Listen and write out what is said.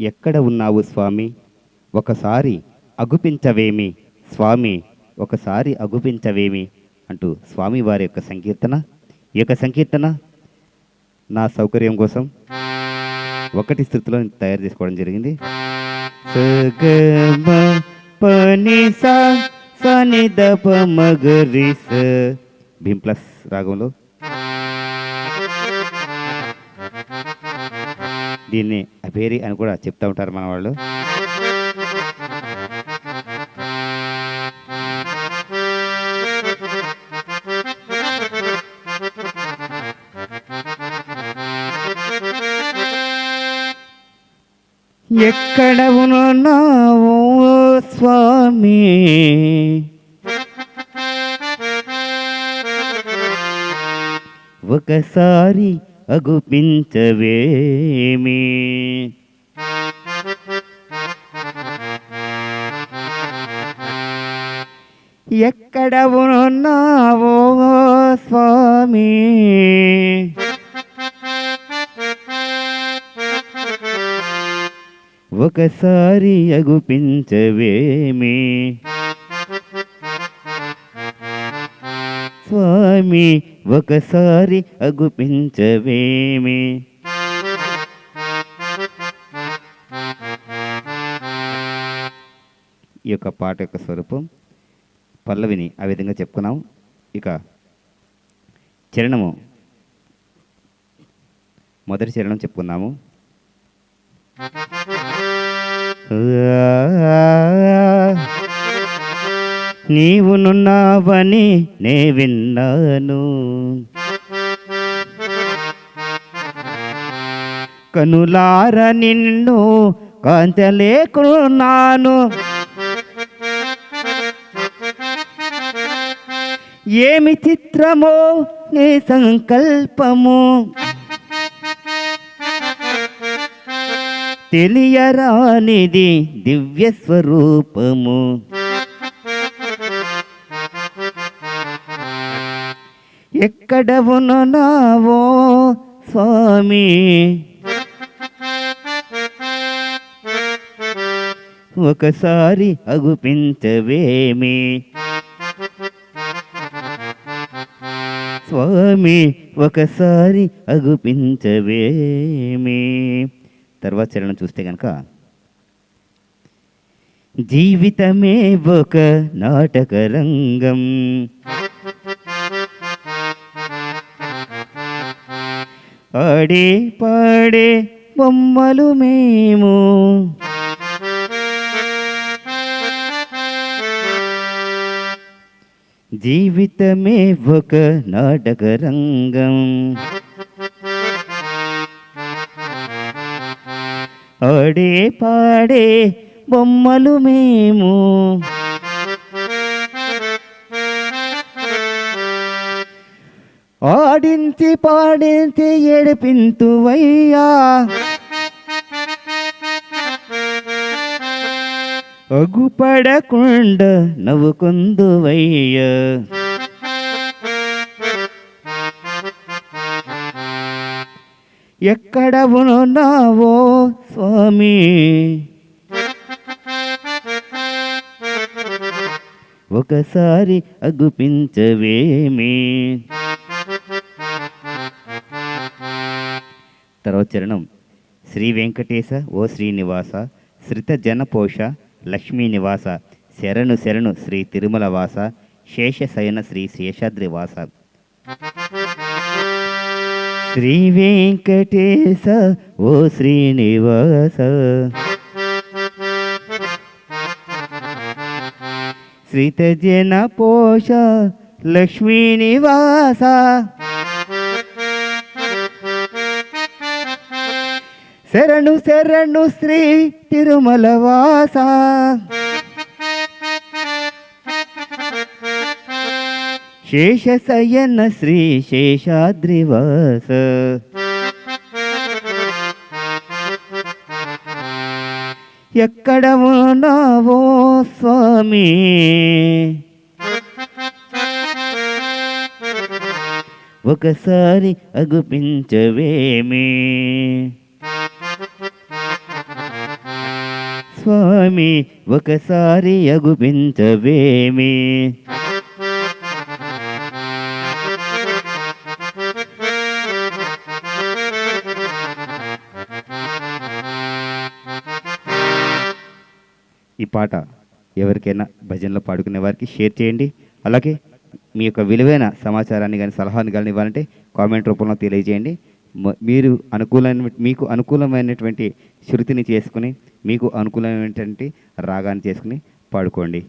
ఎక్కడ ఉన్నావు స్వామి? ఒకసారి అగుపించవేమి? స్వామి ఒకసారి అగుపించవేమి? అంటూ స్వామి వారి యొక్క సంకీర్తన ఈ యొక్క సంకీర్తన నా సౌకర్యం కోసం ఒకటి స్థితిలో తయారు చేసుకోవడం జరిగింది. సగమ పని సని దప మగరి స భీమ్ ప్లస్ రాగంలో దీన్ని అపేరి అని కూడా చెప్తా ఉంటారు మన వాళ్ళు. ఎక్కడ ఉన్నావు స్వామి? ఒకసారి అగుపించవేమి? ఎక్కడ ఉన్నావో స్వామి? ఒకసారి అగుపించవేమి? స్వామి ఒకసారి అగుపించవేమి? ఈ యొక్క పాట యొక్క స్వరూపం పల్లవిని ఆ విధంగా చెప్పుకున్నాం. ఇక చరణము మొదటి చరణం చెప్పుకున్నాము నీవు నున్నావని నే విన్నాను. కనులార నిన్ను కాంచలేకున్నాను ఏమి చిత్రమో నీ సంకల్పము. తెలియరానిది దివ్య స్వరూపము ఎక్కడ ఉన్నావో స్వామి? ఒకసారి అగుపించవేమి? స్వామి ఒకసారి అగుపించవేమి? తర్వాత చరణం చూస్తే కనుక జీవితమే ఒక నాటకరంగం. ఆడే పాడే బొమ్మలు మేము. జీవితమే ఒక నాటకరంగం ఆడే పాడే బొమ్మలు మేము. ఆడించి పాడించి ఏడిపింతువయ్యా. అగుపడకుండా నవ్వుకుందువయ్య. ఎక్కడ ఉన్నావో స్వామి? ఒకసారి అగుపించవేమి? తర్వాత చరణం శ్రీ వెంకటేశ ఓ శ్రీనివాస శ్రిత జనపోష లక్ష్మీ నివాస శరణు శరణు శ్రీ తిరుమల వాస శేషశయన శ్రీ శేషాద్రి వాస. శ్రీ వెంకటేశ ఓ శ్రీనివాస. శ్రీత జన పోష లక్ష్మీ శరణు శరణు శ్రీ తిరుమల వాస. శేషశయన శ్రీ శేషాద్రివాస ఎక్కడ ఉన్నావో స్వామి? ఒకసారి అగుపించవేమి? స్వామి ఒకసారి అగుపించవేమి ఈ పాట ఎవరికైనా భజనలో పాడుకునే వారికి షేర్ చేయండి. అలాగే మీ యొక్క విలువైన సమాచారాన్ని కానీ సలహాని కానీ ఇవ్వాలంటే కామెంట్ రూపంలో తెలియజేయండి. మీరు అనుకూలమైన మీకు అనుకూలమైనటువంటి శృతిని చేసుకుని మీకు అనుకూలమైనటువంటి రాగాన్ని చేసుకుని పాడుకోండి.